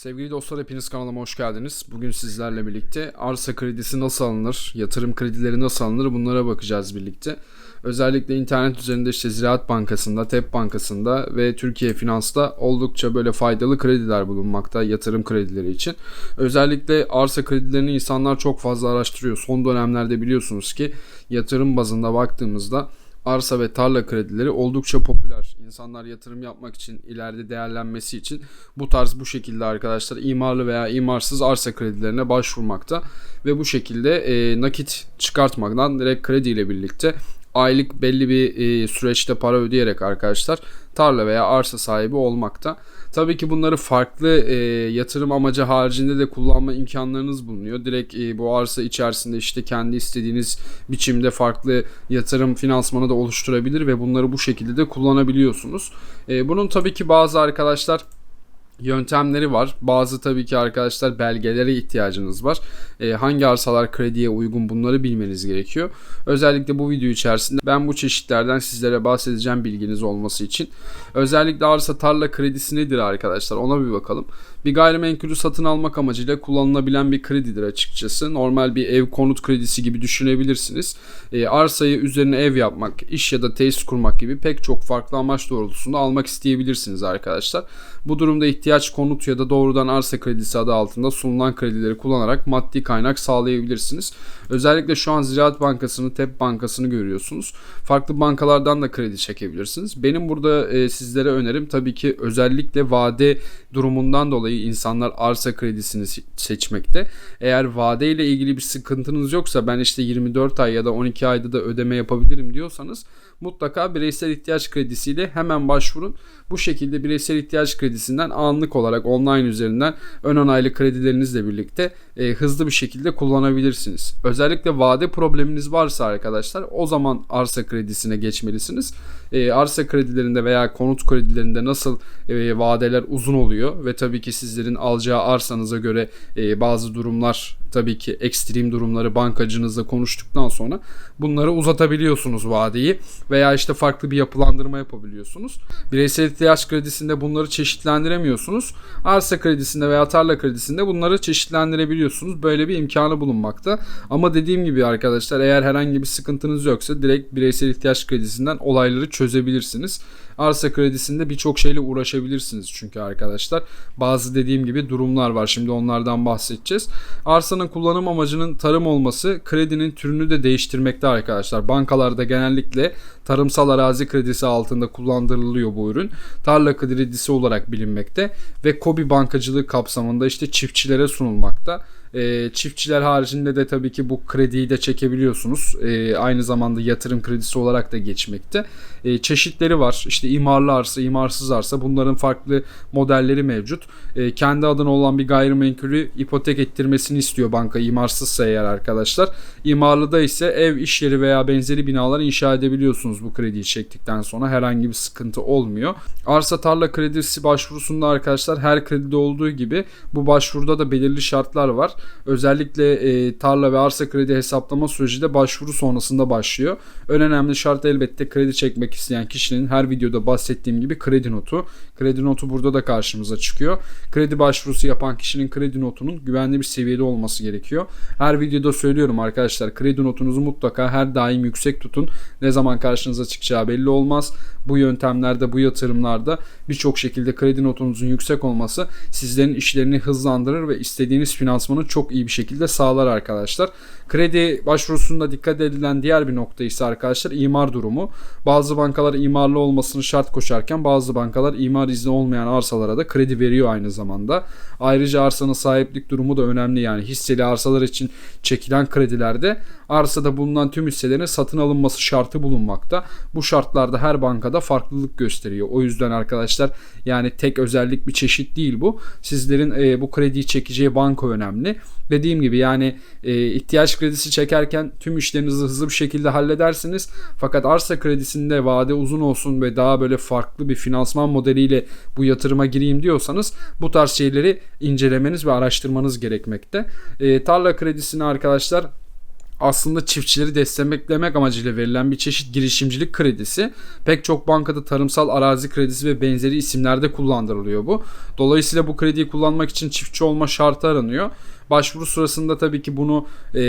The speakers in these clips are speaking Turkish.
Sevgili dostlar hepiniz kanalıma hoş geldiniz. Bugün sizlerle birlikte arsa kredisi nasıl alınır, yatırım kredileri nasıl alınır bunlara bakacağız birlikte. Özellikle internet üzerinde işte Ziraat Bankası'nda, TEP Bankası'nda ve Türkiye Finans'ta oldukça böyle faydalı krediler bulunmakta yatırım kredileri için. Özellikle arsa kredilerini insanlar çok fazla araştırıyor. Son dönemlerde biliyorsunuz ki yatırım bazında baktığımızda arsa ve tarla kredileri oldukça popüler. İnsanlar yatırım yapmak için, ileride değerlenmesi için bu tarz bu şekilde arkadaşlar imarlı veya imarsız arsa kredilerine başvurmakta ve bu şekilde e, nakit çıkartmaktan direkt krediyle birlikte aylık belli bir e, süreçte para ödeyerek arkadaşlar tarla veya arsa sahibi olmakta. Tabii ki bunları farklı e, yatırım amacı haricinde de kullanma imkanlarınız bulunuyor. Direkt e, bu arsa içerisinde işte kendi istediğiniz biçimde farklı yatırım finansmanı da oluşturabilir ve bunları bu şekilde de kullanabiliyorsunuz. E, bunun tabii ki bazı arkadaşlar yöntemleri var. Bazı tabii ki arkadaşlar belgelere ihtiyacınız var. E, hangi arsalar krediye uygun bunları bilmeniz gerekiyor. Özellikle bu video içerisinde ben bu çeşitlerden sizlere bahsedeceğim bilginiz olması için. Özellikle arsa tarla kredisi nedir arkadaşlar ona bir bakalım. Bir gayrimenkulü satın almak amacıyla kullanılabilen bir kredidir açıkçası. Normal bir ev konut kredisi gibi düşünebilirsiniz. E, arsayı üzerine ev yapmak, iş ya da tesis kurmak gibi pek çok farklı amaç doğrultusunda almak isteyebilirsiniz arkadaşlar. Bu durumda ihtiyaç konut ya da doğrudan arsa kredisi adı altında sunulan kredileri kullanarak maddi kaynak sağlayabilirsiniz. Özellikle şu an Ziraat Bankası'nı, TEP Bankası'nı görüyorsunuz. Farklı bankalardan da kredi çekebilirsiniz. Benim burada e, sizlere önerim tabii ki özellikle vade durumundan dolayı insanlar arsa kredisini seçmekte. Eğer vade ile ilgili bir sıkıntınız yoksa ben işte 24 ay ya da 12 ayda da ödeme yapabilirim diyorsanız mutlaka bireysel ihtiyaç kredisiyle hemen başvurun. Bu şekilde bireysel ihtiyaç kredisinden anlık olarak online üzerinden ön onaylı kredilerinizle birlikte e, hızlı bir şekilde kullanabilirsiniz. Özellikle vade probleminiz varsa arkadaşlar o zaman arsa kredisine geçmelisiniz. E, arsa kredilerinde veya konut kredilerinde nasıl e, vadeler uzun oluyor ve tabii ki sizlerin alacağı arsanıza göre e, bazı durumlar tabii ki ekstrem durumları bankacınızla konuştuktan sonra bunları uzatabiliyorsunuz vadeyi veya işte farklı bir yapılandırma yapabiliyorsunuz. Bireysel ihtiyaç kredisinde bunları çeşitlendiremiyorsunuz. Arsa kredisinde veya tarla kredisinde bunları çeşitlendirebiliyorsunuz. Böyle bir imkanı bulunmakta. Ama dediğim gibi arkadaşlar eğer herhangi bir sıkıntınız yoksa direkt bireysel ihtiyaç kredisinden olayları çözebilirsiniz. Arsa kredisinde birçok şeyle uğraşabilirsiniz çünkü arkadaşlar. Bazı dediğim gibi durumlar var. Şimdi onlardan bahsedeceğiz. Arsanın kullanım amacının tarım olması kredinin türünü de değiştirmekte arkadaşlar. Bankalarda genellikle tarımsal arazi kredisi altında kullandırılıyor bu ürün. Tarla kredisi olarak bilinmekte ve kobi bankacılığı kapsamında işte çiftçilere sunulmakta. E, çiftçiler haricinde de tabii ki bu krediyi de çekebiliyorsunuz. E, aynı zamanda yatırım kredisi olarak da geçmekte. E, çeşitleri var. İşte imarlı arsa, imarsız arsa bunların farklı modelleri mevcut. E, kendi adına olan bir gayrimenkulü ipotek ettirmesini istiyor banka imarsızsa eğer arkadaşlar. İmarlıda ise ev, iş yeri veya benzeri binalar inşa edebiliyorsunuz bu krediyi çektikten sonra herhangi bir sıkıntı olmuyor. Arsa tarla kredisi başvurusunda arkadaşlar her kredide olduğu gibi bu başvuruda da belirli şartlar var. Özellikle e, tarla ve arsa kredi hesaplama süreci de başvuru sonrasında başlıyor. En önemli şart elbette kredi çekmek isteyen kişinin her videoda bahsettiğim gibi kredi notu. Kredi notu burada da karşımıza çıkıyor. Kredi başvurusu yapan kişinin kredi notunun güvenli bir seviyede olması gerekiyor. Her videoda söylüyorum arkadaşlar kredi notunuzu mutlaka her daim yüksek tutun. Ne zaman karşınıza çıkacağı belli olmaz. Bu yöntemlerde, bu yatırımlarda birçok şekilde kredi notunuzun yüksek olması sizlerin işlerini hızlandırır ve istediğiniz finansmanı çok iyi bir şekilde sağlar arkadaşlar. Kredi başvurusunda dikkat edilen diğer bir nokta ise arkadaşlar imar durumu. Bazı bankalar imarlı olmasını şart koşarken bazı bankalar imar izni olmayan arsalara da kredi veriyor aynı zamanda. Ayrıca arsanın sahiplik durumu da önemli yani hisseli arsalar için çekilen kredilerde arsada bulunan tüm hisselerin satın alınması şartı bulunmakta. Bu şartlarda her bankada farklılık gösteriyor. O yüzden arkadaşlar yani tek özellik bir çeşit değil bu. Sizlerin e, bu krediyi çekeceği banka önemli. Dediğim gibi yani e, ihtiyaç kredisi çekerken tüm işlerinizi hızlı bir şekilde halledersiniz. Fakat arsa kredisinde vade uzun olsun ve daha böyle farklı bir finansman modeliyle bu yatırıma gireyim diyorsanız bu tarz şeyleri incelemeniz ve araştırmanız gerekmekte. E, tarla kredisini arkadaşlar aslında çiftçileri desteklemek amacıyla verilen bir çeşit girişimcilik kredisi. Pek çok bankada tarımsal arazi kredisi ve benzeri isimlerde kullandırılıyor bu. Dolayısıyla bu krediyi kullanmak için çiftçi olma şartı aranıyor. Başvuru sırasında tabii ki bunu e,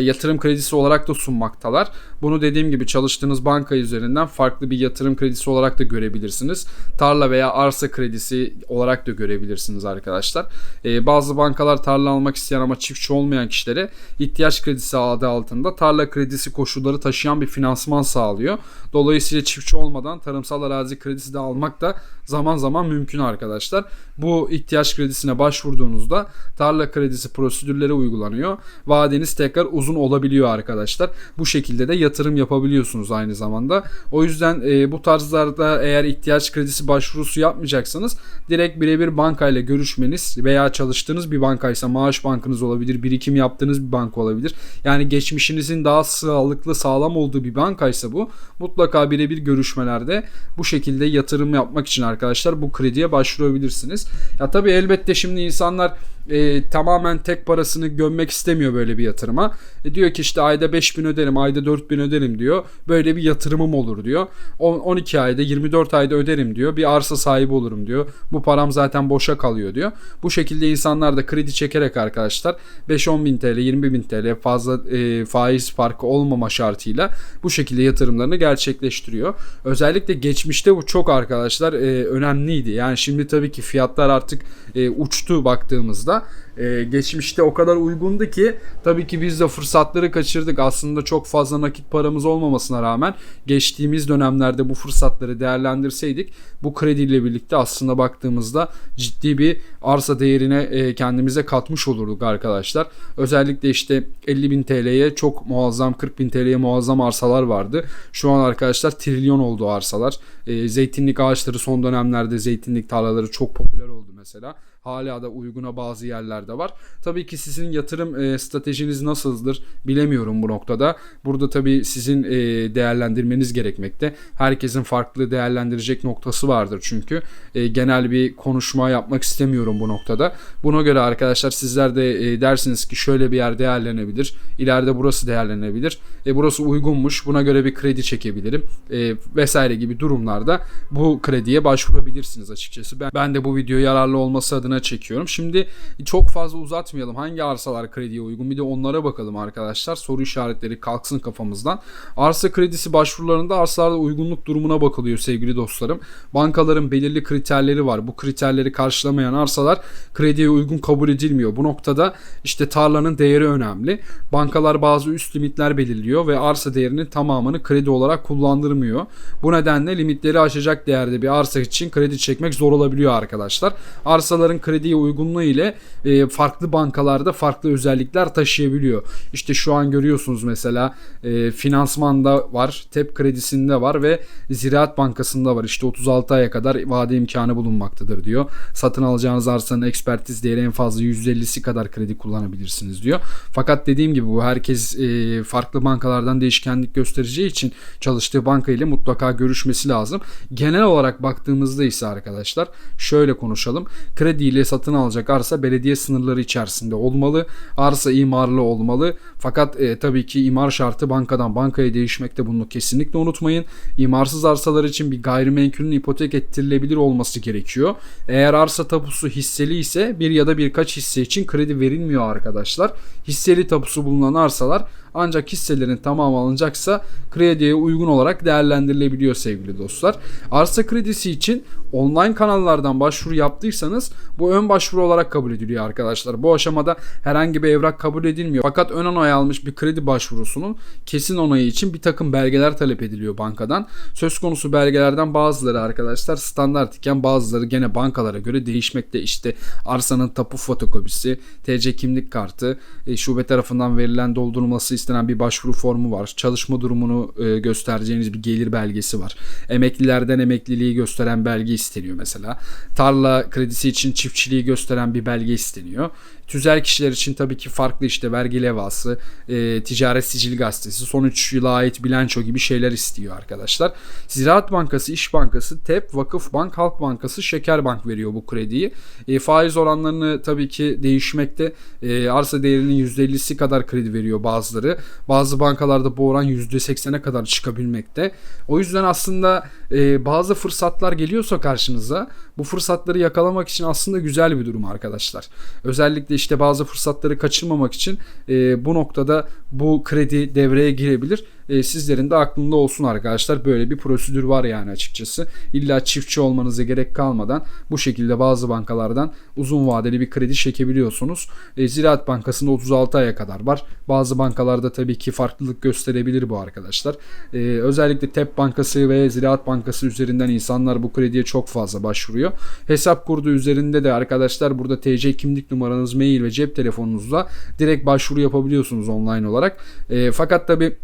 yatırım kredisi olarak da sunmaktalar. Bunu dediğim gibi çalıştığınız banka üzerinden farklı bir yatırım kredisi olarak da görebilirsiniz. Tarla veya arsa kredisi olarak da görebilirsiniz arkadaşlar. E, bazı bankalar tarla almak isteyen ama çiftçi olmayan kişilere ihtiyaç kredisi adı altında tarla kredisi koşulları taşıyan bir finansman sağlıyor. Dolayısıyla çiftçi olmadan tarımsal arazi kredisi de almak da zaman zaman mümkün arkadaşlar. Bu ihtiyaç kredisine başvurduğunuzda tarla kredisi prosedürleri uygulanıyor. Vadeniz tekrar uzun olabiliyor arkadaşlar. Bu şekilde de yatırım yapabiliyorsunuz aynı zamanda. O yüzden e, bu tarzlarda eğer ihtiyaç kredisi başvurusu yapmayacaksanız direkt birebir bankayla görüşmeniz veya çalıştığınız bir bankaysa maaş bankınız olabilir, birikim yaptığınız bir banka olabilir. Yani geçmişinizin daha sağlıklı, sağlam olduğu bir bankaysa bu mutlaka birebir görüşmelerde bu şekilde yatırım yapmak için arkadaşlar bu krediye başvurabilirsiniz. Ya tabii elbette şimdi insanlar e, tamamen tek parasını gömmek istemiyor böyle bir yatırıma. E, diyor ki işte ayda 5000 öderim, ayda 4000 öderim diyor. Böyle bir yatırımım olur diyor. 12 ayda, 24 ayda öderim diyor. Bir arsa sahibi olurum diyor. Bu param zaten boşa kalıyor diyor. Bu şekilde insanlar da kredi çekerek arkadaşlar 5-10 bin TL, 20 bin TL fazla e, faiz farkı olmama şartıyla bu şekilde yatırımlarını gerçekleştiriyor. Özellikle geçmişte bu çok arkadaşlar e, önemliydi. Yani şimdi tabii ki fiyatlar artık e, uçtu baktığımızda e, geçmişte o kadar uygundu ki tabii ki biz de fırsatları kaçırdık. Aslında çok fazla nakit paramız olmamasına rağmen geçtiğimiz dönemlerde bu fırsatları değerlendirseydik bu krediyle birlikte aslında baktığımızda ciddi bir arsa değerine e, kendimize katmış olurduk arkadaşlar. Özellikle işte 50 bin TL'ye çok muazzam 40 bin TL'ye muazzam arsalar vardı. Şu an arkadaşlar trilyon oldu arsalar. E, zeytinlik ağaçları son dönemlerde zeytinlik tarlaları çok popüler oldu mesela. Hala da uyguna bazı yerlerde var. Tabii ki sizin yatırım e, stratejiniz nasıldır bilemiyorum bu noktada. Burada tabii sizin e, değerlendirmeniz gerekmekte. Herkesin farklı değerlendirecek noktası vardır çünkü. E, genel bir konuşma yapmak istemiyorum bu noktada. Buna göre arkadaşlar sizler de e, dersiniz ki şöyle bir yer değerlenebilir. İleride burası değerlenebilir. E, burası uygunmuş. Buna göre bir kredi çekebilirim. E, vesaire gibi durumlarda bu krediye başvurabilirsiniz açıkçası. Ben, ben de bu video yararlı olması adına adına çekiyorum. Şimdi çok fazla uzatmayalım. Hangi arsalar krediye uygun? Bir de onlara bakalım arkadaşlar. Soru işaretleri kalksın kafamızdan. Arsa kredisi başvurularında arsalarda uygunluk durumuna bakılıyor sevgili dostlarım. Bankaların belirli kriterleri var. Bu kriterleri karşılamayan arsalar krediye uygun kabul edilmiyor. Bu noktada işte tarlanın değeri önemli. Bankalar bazı üst limitler belirliyor ve arsa değerinin tamamını kredi olarak kullandırmıyor. Bu nedenle limitleri aşacak değerde bir arsa için kredi çekmek zor olabiliyor arkadaşlar. Arsaların krediye uygunluğu ile e, farklı bankalarda farklı özellikler taşıyabiliyor. İşte şu an görüyorsunuz mesela e, finansmanda var, TEP kredisinde var ve Ziraat Bankası'nda var. İşte 36 aya kadar vade imkanı bulunmaktadır diyor. Satın alacağınız arsanın ekspertiz değeri en fazla %50'si kadar kredi kullanabilirsiniz diyor. Fakat dediğim gibi bu herkes e, farklı bankalardan değişkenlik göstereceği için çalıştığı banka ile mutlaka görüşmesi lazım. Genel olarak baktığımızda ise arkadaşlar şöyle konuşalım. Kredi ile satın alacak arsa belediye sınırları içerisinde olmalı. Arsa imarlı olmalı. Fakat e, tabii ki imar şartı bankadan bankaya değişmekte bunu kesinlikle unutmayın. İmarsız arsalar için bir gayrimenkulün ipotek ettirilebilir olması gerekiyor. Eğer arsa tapusu hisseli ise bir ya da birkaç hisse için kredi verilmiyor arkadaşlar. Hisseli tapusu bulunan arsalar ancak hisselerin tamamı alınacaksa krediye uygun olarak değerlendirilebiliyor sevgili dostlar. Arsa kredisi için online kanallardan başvuru yaptıysanız bu ön başvuru olarak kabul ediliyor arkadaşlar. Bu aşamada herhangi bir evrak kabul edilmiyor. Fakat ön onay almış bir kredi başvurusunun kesin onayı için bir takım belgeler talep ediliyor bankadan. Söz konusu belgelerden bazıları arkadaşlar standart iken bazıları gene bankalara göre değişmekte. İşte arsanın tapu fotokopisi, TC kimlik kartı, e, şube tarafından verilen doldurulması istenen bir başvuru formu var. Çalışma durumunu e, göstereceğiniz bir gelir belgesi var. Emeklilerden emekliliği gösteren belge isteniyor mesela. Tarla kredisi için çiftçiliği gösteren bir belge isteniyor. Tüzel kişiler için tabii ki farklı işte vergi levhası, e, ticaret sicil gazetesi, son 3 yıla ait bilanço gibi şeyler istiyor arkadaşlar. Ziraat Bankası, İş Bankası, TEP, Vakıf Bank, Halk Bankası, Şeker Bank veriyor bu krediyi. E, faiz oranlarını tabii ki değişmekte. E, arsa değerinin %50'si kadar kredi veriyor bazıları. Bazı bankalarda bu oran %80'e kadar çıkabilmekte. O yüzden aslında e, bazı fırsatlar geliyorsa karşınıza bu fırsatları yakalamak için aslında güzel bir durum arkadaşlar. Özellikle işte bazı fırsatları kaçırmamak için e, bu noktada bu kredi devreye girebilir. E, sizlerin de aklında olsun arkadaşlar. Böyle bir prosedür var yani açıkçası. İlla çiftçi olmanıza gerek kalmadan bu şekilde bazı bankalardan uzun vadeli bir kredi çekebiliyorsunuz. E, Ziraat Bankası'nda 36 aya kadar var. Bazı bankalarda tabii ki farklılık gösterebilir bu arkadaşlar. E, özellikle TEP Bankası ve Ziraat Bankası üzerinden insanlar bu krediye çok fazla başvuruyor. Hesap kurdu üzerinde de arkadaşlar burada TC kimlik numaranız, mail ve cep telefonunuzla direkt başvuru yapabiliyorsunuz online olarak. E, fakat tabii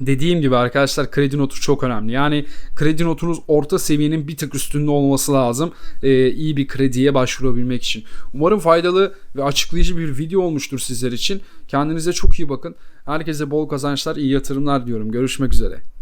Dediğim gibi arkadaşlar kredi notu çok önemli. Yani kredi notunuz orta seviyenin bir tık üstünde olması lazım. Ee, iyi bir krediye başvurabilmek için. Umarım faydalı ve açıklayıcı bir video olmuştur sizler için. Kendinize çok iyi bakın. Herkese bol kazançlar, iyi yatırımlar diyorum. Görüşmek üzere.